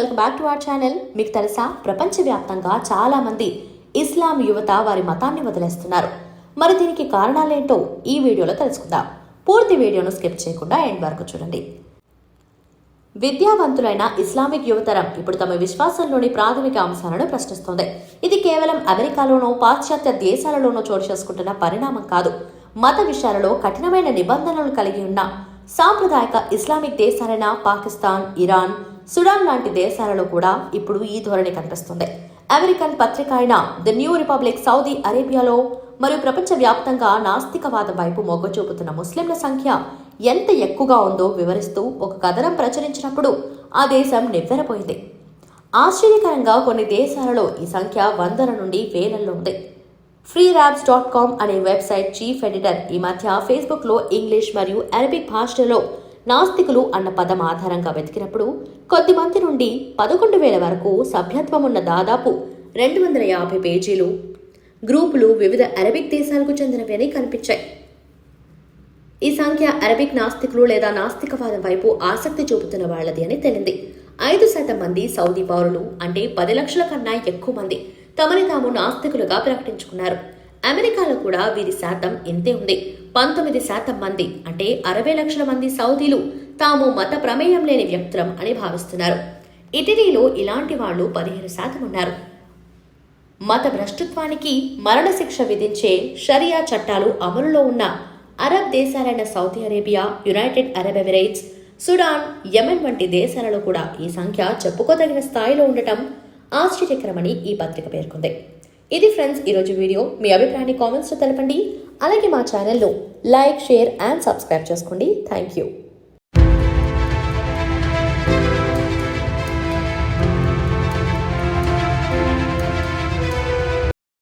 Welcome back to our channel. మీకు తెలుసా ప్రపంచవ్యాప్తంగా చాలా మంది ఇస్లాం యువత వారి మతాన్ని వదిలేస్తున్నారు. మరి దీనికి కారణాలేంటో ఈ వీడియోలో తెలుసుకుందాం. పూర్తి వీడియోను స్కిప్ చేయకుండా ఎండ్ వరకు చూడండి. విద్యావంతులైన ఇస్లామిక్ యువతరం ఇప్పుడు తమ విశ్వాసంలోని ప్రాథమిక అంశాలను ప్రశ్నిస్తోంది. ఇది కేవలం అమెరికాలోనో పాశ్చాత్య దేశాలలోనో చోటు చేసుకుంటున్న పరిణామం కాదు. మత విషయాలలో కఠినమైన నిబంధనలు కలిగి ఉన్న సాంప్రదాయక ఇస్లామిక్ దేశాలైన పాకిస్తాన్ ఇరాన్ సుడాన్ లాంటి దేశాలలో కూడా ఇప్పుడు ఈ ధోరణి కనిపిస్తుంది. అమెరికన్ పత్రిక అయిన ది న్యూ రిపబ్లిక్ సౌదీ అరేబియాలో మరియు ప్రపంచవ్యాప్తంగా నాస్తికవాదం వైపు మొగ్గు చూపుతున్న ముస్లింల సంఖ్య ఎంత ఎక్కువగా ఉందో వివరిస్తూ ఒక కథనం ప్రచురించినప్పుడు ఆ దేశం నివ్వెరపోయింది. ఆశ్చర్యకరంగా కొన్ని దేశాలలో ఈ సంఖ్య వందల నుండి వేలల్లో ఉంది. ఫ్రీ ర్యాబ్స్ డాట్ కామ్ అనే వెబ్సైట్ చీఫ్ ఎడిటర్ ఈ మధ్య ఫేస్బుక్లో ఇంగ్లీష్ మరియు అరబిక్ భాషలలో నాస్తికులు అన్న పదం ఆధారంగా వెతికినప్పుడు కొద్ది మంది నుండి పదకొండు వేల వరకు సభ్యత్వం ఉన్న దాదాపు రెండు వందల యాభై పేజీలు గ్రూపులు వివిధ అరబిక్ దేశాలకు చెందినవి కనిపించాయి. ఈ సంఖ్య అరబిక్ నాస్తికులు లేదా నాస్తికవాదం వైపు ఆసక్తి చూపుతున్న వాళ్ళది అని తేలింది. ఐదు శాతం మంది సౌదీ పౌరులు అంటే పది లక్షల కన్నా ఎక్కువ మంది తమని తాము నాస్తికులుగా ప్రకటించుకున్నారు. అమెరికాలో కూడా వీరి శాతం ఇంతే ఉంది. పంతొమ్మిది శాతం మంది అంటే అరవై లక్షల మంది సౌదీలు తాము మత ప్రమేయం లేని వ్యక్తులం అని భావిస్తున్నారు. ఇటలీలో ఇలాంటి వాళ్ళు పదిహేను శాతం ఉన్నారు. మత భ్రష్టత్వానికి మరణశిక్ష విధించే షరియా చట్టాలు అమలులో ఉన్న Arab దేశాలైన Saudi Arabia United Arab Emirates Sudan Yemen వంటి దేశాలలో కూడా ఈ సంఖ్య చెప్పుకోదగిన స్థాయిలో ఉండటం ఆశ్చర్యకరమని ఈ పత్రిక పేర్కొంది. ఇది ఫ్రెండ్స్ ఈరోజు వీడియో. మీ అభిప్రాయాన్ని కామెంట్స్లో తెలపండి. అలాగే మా ఛానల్లో లైక్ షేర్ అండ్ సబ్స్క్రైబ్ చేసుకోండి. Thank you.